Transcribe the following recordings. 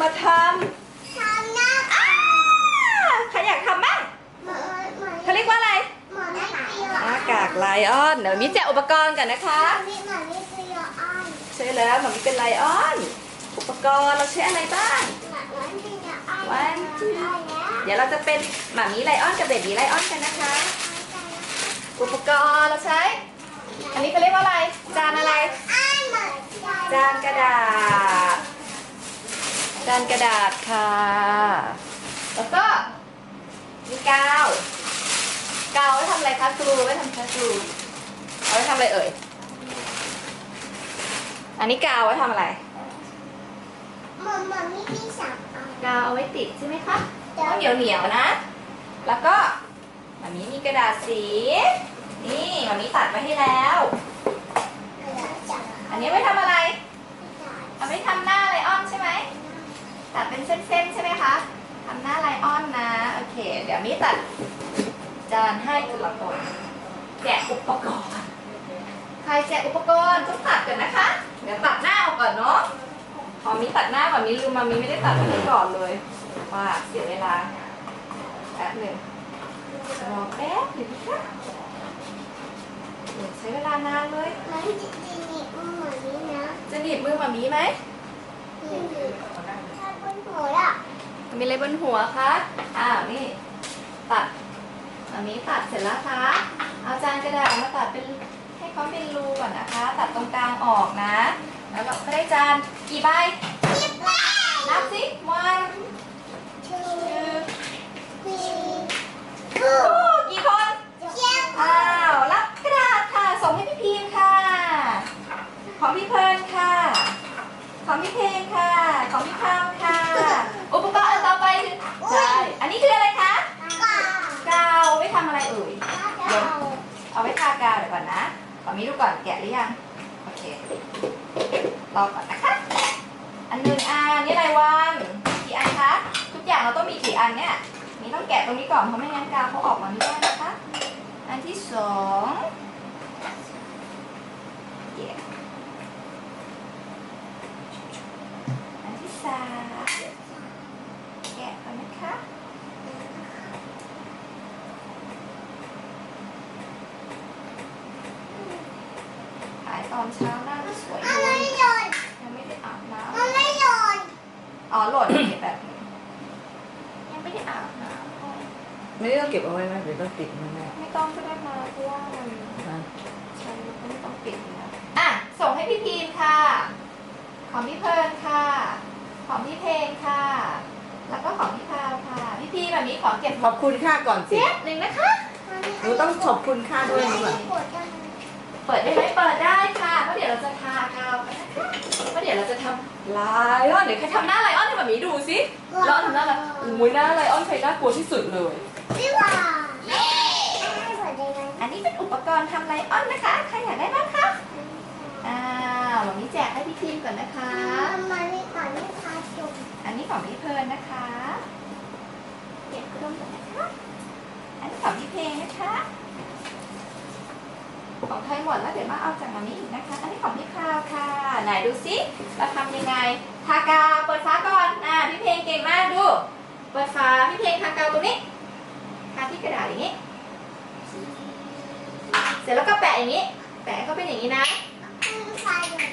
มาททำหน้าำอ้าใครอยากทำบ้างเหมือนเหมือนเขาเรียกว่าอะไรเหมือนไม่เปียหน้ากากไลออนเดี๋ยวมีแจกอุปกรณ์กันนะคะ เหมือนไม่เปียอ้อยใช่แล้วหมันมีเป็นไลออน อุปกรณ์เราใช้อะไรบ้าง เหมือนไม่เปียอ้อยวันที่เดี๋ยวเราจะเป็นหมามีไลออนกับเบบีไลออนกันนะคะ อุปกรณ์เราใช้ อันนี้เขาเรียกว่าอะไร จานอะไรอ้อยเหมือนจานกระดาษ จานกระดาษค่ะ แล้วก็มีกาวกาวไว้ทำอะไรคะกลูไว้ทำคะกลูเอาไว้ทำอะไรเอ่ย อันนี้กาวไว้ทำอะไรเหมือนเหมือนไม่มีสับอ้อยกาวเอาไว้ติดใช่ไหมคะต้องเหนียวเหนียวๆนะ แล้วก็มันนี้มีกระดาษสี นี่มันนี้ตัดไว้ให้แล้ว อันนี้ไว้ทำอะไร เอาไว้ทำหน้าไลออนใช่ไหม ตัด เป็นเส้นๆ ใช่ไหมคะทำหน้าไลออนนะ โอเค เดี๋ยวมีตัดจานให้ทีละคนแกะอุปกรณ์ ใครแกะอุปกรณ์ต้องตัดก่อนนะคะ เดี๋ยวตัดหน้าออกก่อนเนาะพอมีตัดหน้าก่อนมีลืมมามีไม่ได้ตัดอันนี้ก่อนเลย ว่าเสียเวลาแป๊บหนึ่งรอแป๊บหนึ่งนะคะเดี๋ยวใช้เวลานานเลยมันจริงๆนี่มันเหมือนนี้นะจะหนีบมือมามีไหม นี่ถ้าบนหัวอะมีอะไรบนหัวคะอ้าวนี่ตัดอันนี้ตัดเสร็จแล้วคะ เอาจานกระดาษมาตัดเป็นให้เขาเป็นรูก่อนนะคะ ตัดตรงกลางออกนะ แล้วเราก็ได้จานกี่ใบสิบแปดนับสิ one two two three โอ้กี่คนเจ็ดอ้าวรับกระดาษค่ะ ส่งให้พี่พีมค่ะ ของพี่เพลิร์นค่ะ ของพี่เพลงค่ะ ของพี่พามค่ะ อุปกรณ์อันต่อไปคือ ใช่ อันนี้คืออะไรคะเก้ากาวไว้ทำอะไรเอ่ยเก้าเอาไว้ทากาวเดี๋ยวก่อนนะขอมีดูก่อนแกะหรือยัง โอเครอก่อนนะคะ อันหนึ่งอันนี่อะไรวันกี่อันคะ ทุกอย่างเราต้องมีกี่อันเนี่ย นี่ต้องแกะตรงนี้ก่อนเพราะไม่งั้นกาวเขาออกมาไม่ได้นะคะ อันที่สองแกะอันที่สามแกะก่ อนนะคะขายตอนเช้าหน้าสวยมันเลไม่ยหล่นยังไม่ได้อาบน้มันไม่หล่นำอ๋อหล่นแบบนี้ยังไม่ได้อาบน้ไม่ได้ต้องเก็บเอาไว้ไหมเดี๋ยวต้องติดมันแน่ำไม่ต้องก็ได้มาเพราะว่ามันนะใช้ก็ไม่ต้องปิดนะอะส่งให้พี่พีนค่ะ ของพี่เพลิร์นค่ะ ของพี่เพลงค่ะ แล้วก็ของพี่พาวค่ะพี่พีแบบนี้ขอเก็บขอบคุณค่าก่อนสิ เจ็บหนึ่งนะคะ หนูต้องขอบคุณค่าด้วยหนูอะปวดจังเปิดได้ไหมเปิดได้ค่ะเพราะเดี๋ยวเราจะทากาวกันนะคะเพราะเดี๋ยวเราจะทำไลออนเดี๋ยวใครทำหน้าไลออนให้แบบนี้ดูสิไลออนทำหน้าอะไรอุ้ยหน้าไลออนใครน่ากลัวที่สุดเลย พี่ว่าเย้ไม่ปวดได้ไหมอันนี้เป็นอุปกรณ์ทำไลออนนะคะใครอยากได้บ้างคะอ้าววันนี้แจกให้พี่ทีมก่อนนะคะมันไม่ก่อนไม่พาจุก อันนี้ของพี่เพลิร์นนะคะเก็บกระดมก่อนนะคะ อันนี้ของพี่เพลงนะคะของใครหมดแล้วเดี๋ยวมาเอาจากอันนี้อีกนะคะ อันนี้ของพี่คราวค่ะ ไหนดูซิเราทำยังไง ทากาวเปิดฟ้าก่อนอ่าพี่เพลงเก่งมากดู เปิดฟ้าพี่เพลงทากาวตรงนี้ทาที่กระดาษอย่างนี้ เสร็จแล้วก็แปะอย่างนี้ แปะก็เป็นอย่างนี้นะคือไฟเลย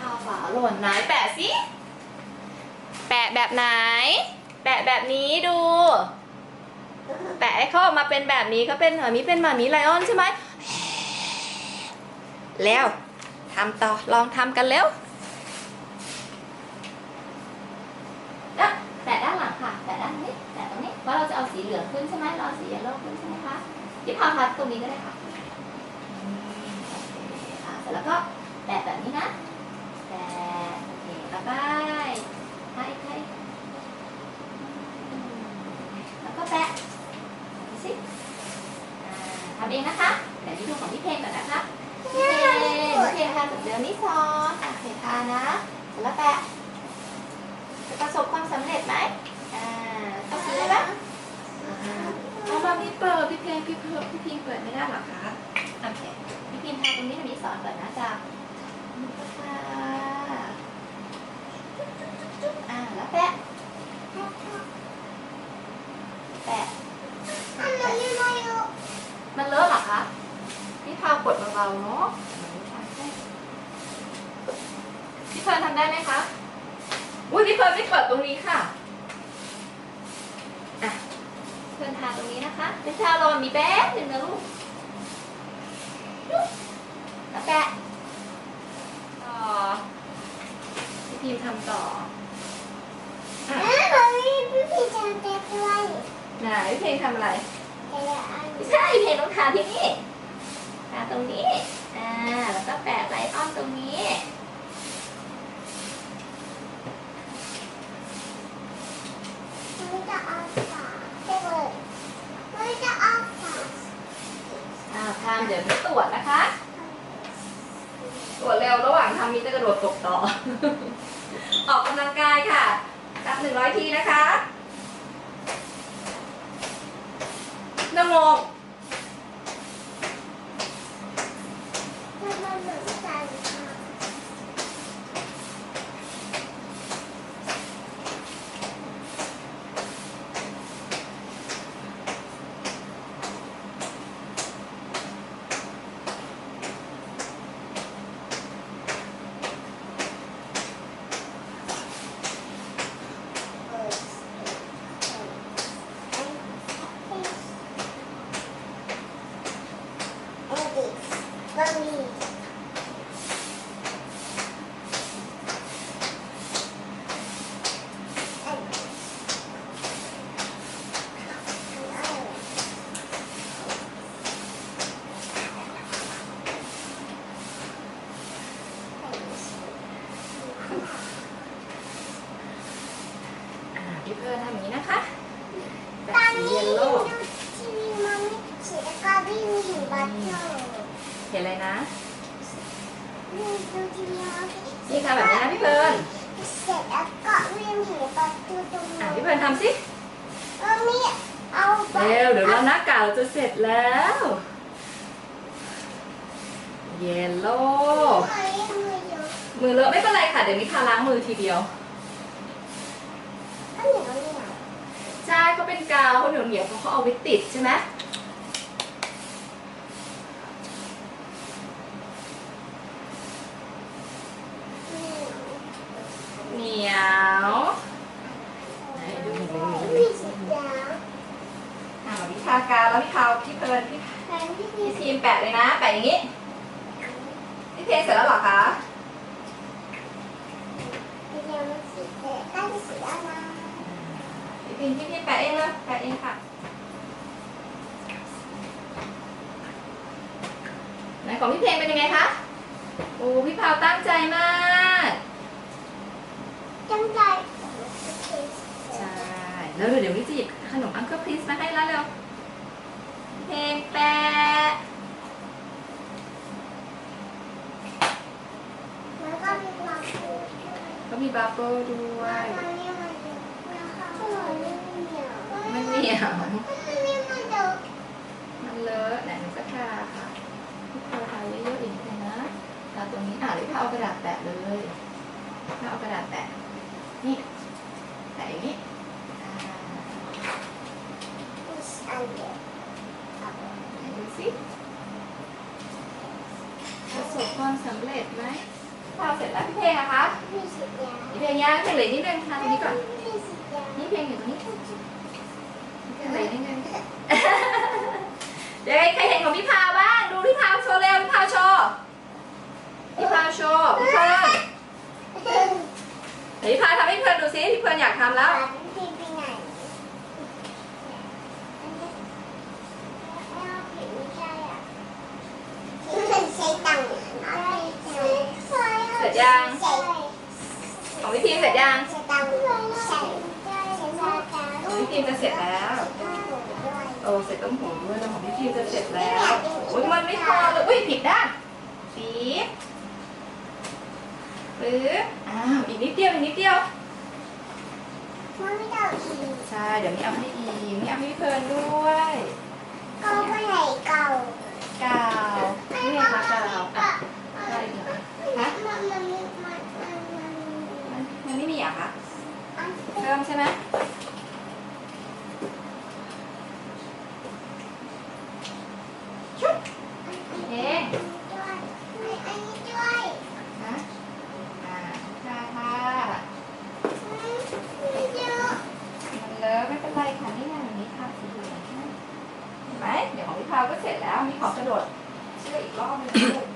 ข้าวฝาหล่นไหนแปะสิ แปะแบบไหน แปะแบบนี้ดู แปะให้เขาออกมาเป็นแบบนี้ก็เป็นหมามีเป็นหมามีไลออนใช่ไหมแล้วทำต่อลองทำกันเร็วแปะด้านหลังค่ะ แปะด้านนี้แปะตรงนี้ว่าเราจะเอาสีเหลืองขึ้นใช่ไหมเราเอาสีเยลโล่ขึ้นใช่ไหมคะที่พาพัดตรงนี้ก็ได้ค่ะเสร็จแล้วก็แปะแบบนี้นะ แปะโอเคบ๊ายบายให้ให้อืมแล้วก็แปะดูสิอ่า ทำเองนะคะแต่นี่ดูของพี่เพลงก่อนนะคะพี่เพลงพี่เพลงทาแบบเดิมนี่ซอนโอเคทานะเสร็จแล้วแปะจะประสบความสำเร็จไหมอ่าต้องซื้อไหมอ่าเอามาพี่เปิดพี่เพลงพี่เพิร์พี่พิมเปิดไม่ได้หรอคะโอเคพี่พิมทาตรงนี้ทางนี้สอนก่อนนะจ๊ะนี่ก็ค่ะ คะพี่พาวกดเบาๆเนาะพี่เพิร์นทำได้ไหมคะอุ้ยพี่เพิร์นไม่เปิดตรงนี้ค่ะอะเพิร์นทาตรงนี้นะคะพี่พาวรอมีแป๊บหนึ่งนะลูกแล้วแปะต่อพี่พิมทำต่ออะเอ้ยมันมีพี่พี่จะเต็มด้วยไหนพี่เพลงทำอะไรแต่ละอันไม่ใช่เพลงต้องทาที่นี่ ทาตรงนี้อ่าแล้วก็แปะไลออนตรงนี้มันจะเอาฝาเต็มเลยมันจะเอาฝาอ่าทำเดี๋ยวไปตรวจนะคะ ตรวจเร็วระหว่างทำมีจะกระโดดตกต่อ ออกกำลังกายค่ะนับหนึ่งร้อยทีนะคะนโมง มันมันเหมือนกันค่ะ อ่าพี่เพื่อนทำอย่างนี้นะคะแบ ต บ อน สี นี้ เยล ดู โล่ ทีวีมันไม่เขียนก็วิ่งเห็นบัตเตอร์ เห็นอะไรนะดูทีวีมันนี่ทำแบบนี้นะพี่เพื่อนเสร็จแล้วก็วิ่งเห็นบัตเตอร์ตรงอ่านี้พี่เพื่อนทำสิมันมีเอาบัตเร็วเดี๋ยวเราหน้ากากเราจะเสร็จแล้ว เยลโล่เฮ้ยมือเยอะมือเลอะไม่เป็นไรค่ะ เดี๋ยวนี้ทาล้างมือทีเดียวก็เหนียวเหนียวใช่ก็เป็นกาวเขาเหนียวเหนียวๆเขาเขาเอาไว้ติดใช่ไหมเหนียวไหนดูหนูหนู พี่สีดา อ่าวิชาการแล้วพี่พาวพี่เพลินพี่ แทนที่พี่ พี่ทีมแปะเลยนะ แปะอย่างนี้ พี่เพลงเสร็จแล้วเหรอคะ สีแดงสีแดงก็จะสีอะไร พี่พิมพี่พิม แปะเองเลยแปะเองค่ะไหนของพี่เพลงเป็นยังไงคะ โอ้พี่พาวตั้งใจมากจังใจใช่แล้วเดี๋ยววิจะหยิบขนมอังเคิลพริสมาให้แล้วเร็วเพลงแปะมันก็มีความฟูก็มีบับเบิ้ลด้วยมันนี่มันเยอะนะคะมันนี่มันเหนียว มัน เหนียวมันนี่มันเยอะมันเลอะไหนหนูจะทาค่ะพี่พาวทาเยอะๆอีกนิดนึงนะทาตรงนี้อะหรือพี่พาวเอากระดาษแปะเลยพี่พาวเอากระดาษแปะนี่แปะอย่างนี้อ่าอันเดียวไหนดูสิประสบความสำเร็จไหมพาวเสร็จแล้วพี่เพลงอะคะพี่สีแดงพี่เพลงยังเพลงเหลือนิดนึงทาตรงนี้ก่อนพี่สีแดงนี่เพลงอยู่ตรงนี้ เพลงเหนิดนึงเดี๋ยวใครเห็นของพี่พาวบ้าง ดูพี่พาวโชว์เร็วพี่พาวโชว์พี่พาวโชว์พี่เพลินเดี๋ยวพี่พาวทำให้พี่เพลินดูซิพี่เพลินอยากทำแล้วพี่ไปไหนไม่เอาผิดไม่ใช่อะพี่มันใช้ตังค์เสร็จยัง ของพี่พิมเสร็จยัง ของพี่พิมจะเสร็จแล้ว ร็จต้มหูด้วยแล้วของพี่พิมจะเสร็จแล้วโอ้ยมันไม่พอเลยอุ้ยผิดด้านปี๊บปึ๊บอ้าวอีกนิดเดียวอีกนิดเดียวมันไม่ได้อีกใช่เดี๋ยวนี้เอาให้อีกนี่เอาให้พี่เพลินด้วยก็ไม่ไหนเก่ากาวนี่ไงคะกาวอะได้อีกเหรอฮะมันมันมันมันมันมันมันไม่มีอะคะมันเริ่มใช่ไหม เสร็จแล้วมีขอกระโดดเชื่ออีกรอบหนึง